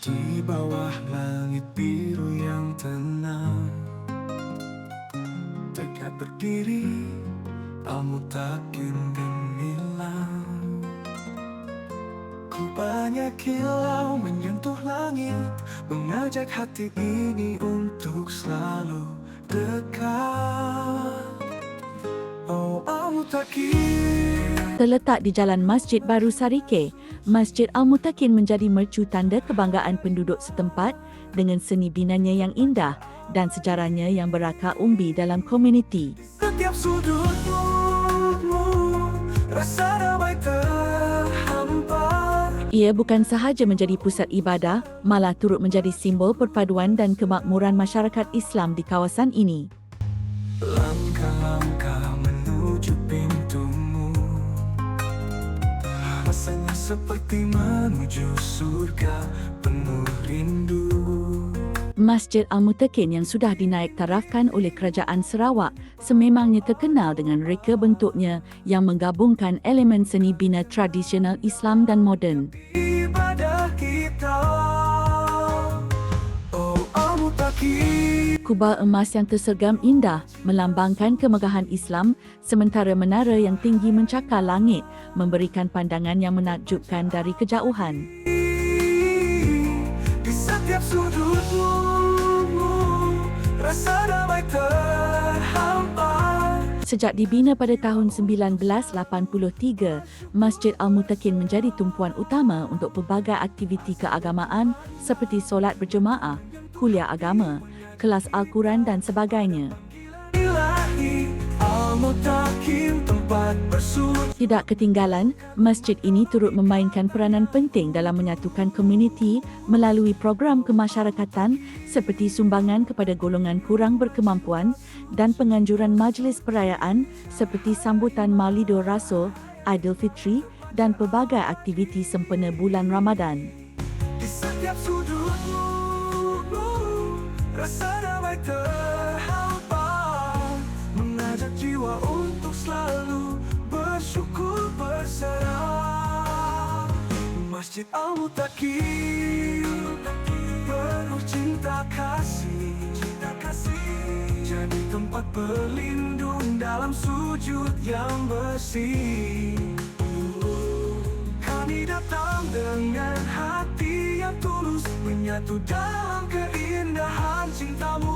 Di bawah langit biru yang tenang. Tegak berdiri Al-Mutakin gemilang. Ku banyak kilau menyentuh langit Mengajak hati ini untuk selalu dekat. Oh Al-Mutakin Terletak di Jalan Masjid Baru Sarike, Masjid Al-Mutakin menjadi mercu tanda kebanggaan penduduk setempat dengan seni binanya yang indah dan sejarahnya yang berakar umbi dalam komuniti. Setiap sudutmu Rasa damai terhampar Ia bukan sahaja menjadi pusat ibadah, malah turut menjadi simbol perpaduan dan kemakmuran masyarakat Islam di kawasan ini. Langkah-langkah seperti menuju surga penuh rindu Masjid Al-Mutakin yang sudah dinaik tarafkan oleh Kerajaan Sarawak sememangnya terkenal dengan reka bentuknya yang menggabungkan elemen seni bina tradisional Islam dan moden. Kubah emas yang tersergam indah melambangkan kemegahan Islam sementara menara yang tinggi mencakar langit memberikan pandangan yang menakjubkan dari kejauhan. Di setiap sudutmu Rasa damai Sejak dibina pada tahun 1983, Masjid Al-Mutakin menjadi tumpuan utama untuk pelbagai aktiviti keagamaan seperti solat berjemaah, kuliah agama, kelas Al-Quran dan sebagainya. Tidak ketinggalan, masjid ini turut memainkan peranan penting dalam menyatukan komuniti melalui program kemasyarakatan seperti sumbangan kepada golongan kurang berkemampuan dan penganjuran majlis perayaan seperti sambutan Maulidur Rasul, Aidilfitri dan pelbagai aktiviti sempena bulan Ramadan. Di setiap sudutmu Rasa damai terhampar Mengajak jiwa untuk selalu bersyukur berserah. Masjid Al-Mutakin Penuh cinta kasih. Cinta kasih. Jadi tempat berlindung dalam sujud yang bersih. Kami datang dengan Menyatu dalam keindahan cintamu